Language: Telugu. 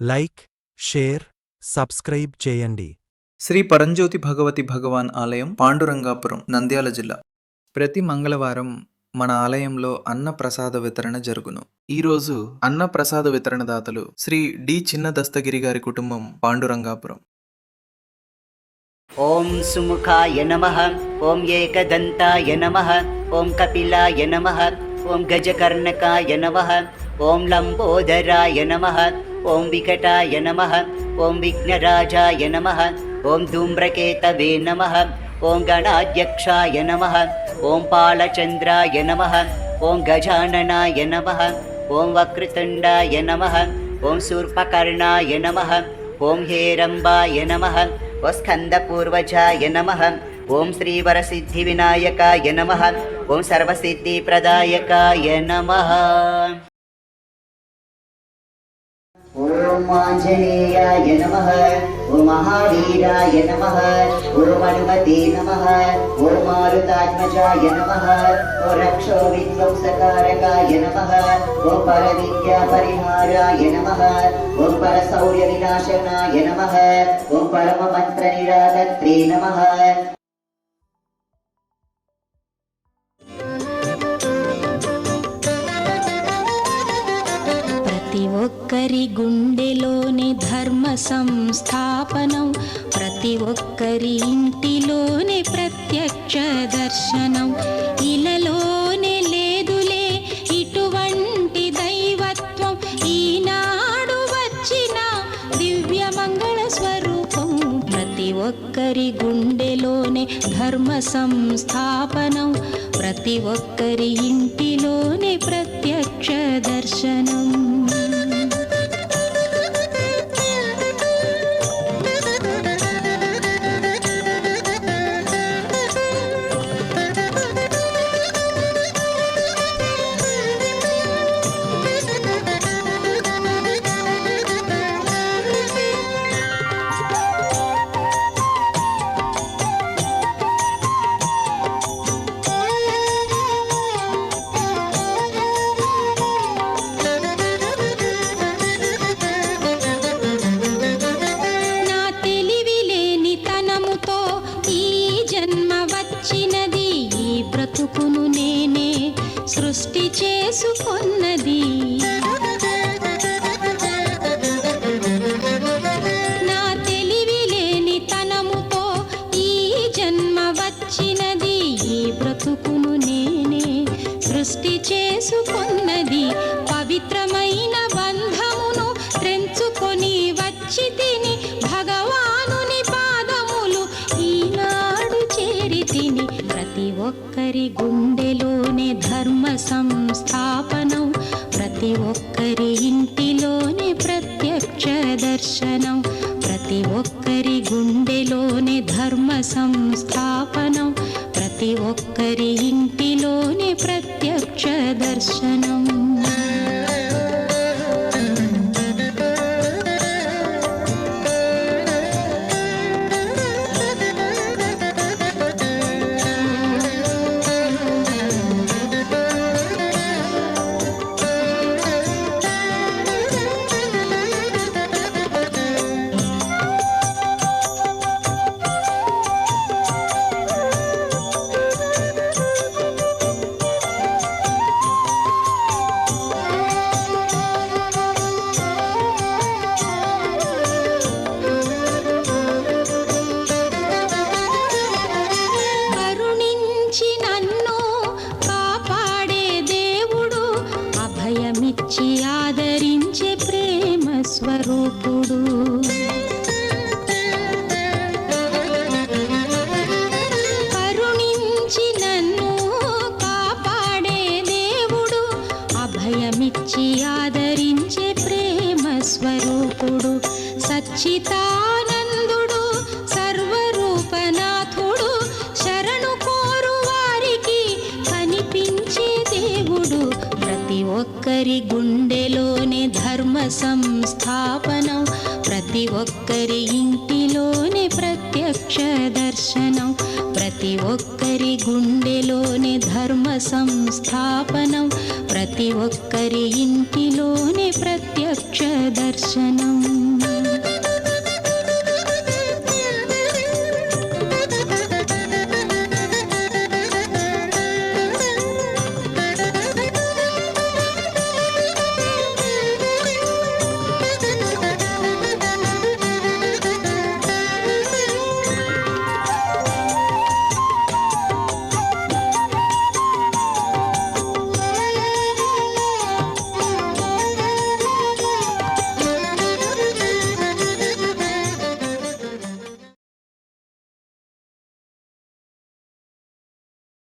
లైక్ షేర్ సబ్స్క్రైబ్ చేయండి. శ్రీ పరంజ్యోతి భగవతి భగవాన్ ఆలయం పాండురంగాపురం నంద్యాల జిల్లా. ప్రతి మంగళవారం మన ఆలయంలో అన్న ప్రసాద వితరణ జరుగును. ఈరోజు అన్న ప్రసాద వితరణ దాతలు శ్రీ డి చిన్న దస్తగిరి గారి కుటుంబం పాండురంగాపురం. ఓం సుముఖాయ నమ ఓం ఏకదంతాయ నమ ఓం కపిలాయ నమ ఓం గజకర్ణకాయ నమ ఓం లంబోదరాయ నమ ఓం వికటాయ నమ ఓం విఘ్నరాజాయ నమ ఓం ధూమ్రకేతవే నమ ఓం గణాధ్యక్షాయ నమ ఓం పాలచంద్రాయ నమ ఓం గజాననాయ నమ ఓం వక్రతుండాయ నమ ఓం శూర్పకర్ణాయ నమ ఓం హేరంబాయ నమ ఓ స్కందపూర్వజాయ నమ ఓం శ్రీవరసిద్ధివినాయకాయ నమ ఓం సర్వసిద్ధిప్రదాయకాయ నమ ஓம் ஆஞ்சநேயாய நம ஓம் மகாவீராய நம ஓம் அனுமதே நம ஓம் மாருதாத்மஜாய நம ஓம் ரக்ஷோ வித்வம்சகாரகாய நம ஓம் பரவித்யா பரிஹாராய நம ஓம் பரசௌரிய விநாசனாய நம ஓம் பரம மந்திர நிராகத்ரே நம ఒక్కరి గుండెలోని ధర్మ సంస్థాపనం. ప్రతి ఒక్కరి ఇంటిలోని ప్రత్యక్ష దర్శనం. ఇలలోనే లేదులే ఇటువంటి దైవత్వం. ఈనాడు వచ్చిన దివ్య మంగళ స్వరూపం. ప్రతి ఒక్కరి గుండెలోనే ధర్మ సంస్థాపనం. ప్రతి ఒక్కరి ఇంటిలోనే ప్రత్యక్ష దర్శనం. బ్రతుకును నేనే సృష్టి చేసుకున్నది. నా తెలివి లేని తనముతో ఈ జన్మ వచ్చినది. ఈ బ్రతుకును నేనే సృష్టి చేసుకొన్నది. పవిత్రమైన గుండెలోనే ధర్మ సంస్థాపనం ప్రతి ఒక్కరి ఇంటిలోనే ప్రత్యక్ష దర్శనం ప్రతి ఒక్కరి గుండెలోనే ధర్మ సంస్థాపనం ప్రతి ఒక్కరి ఇంటిలోనే ప్రత్యక్ష దర్శనం. స్వరూపుడు. కరుణించి నన్ను కాపాడే దేవుడు అభయమిచ్చి ఆదరించే ప్రేమ స్వరూపుడు సచ్చితానందుడు సర్వరూపనాథుడు శరణు కోరు వారికి కనిపించే దేవుడు ప్రతి ఒక్కరి గుండె సంస్థాపనం. ప్రతి ఒక్కరి ఇంటిలోని ప్రత్యక్ష దర్శనం. ప్రతి ఒక్కరి గుండెలోని ధర్మ సంస్థాపనం. ప్రతి ఒక్కరి ఇంటిలోని ప్రత్యక్ష దర్శనం.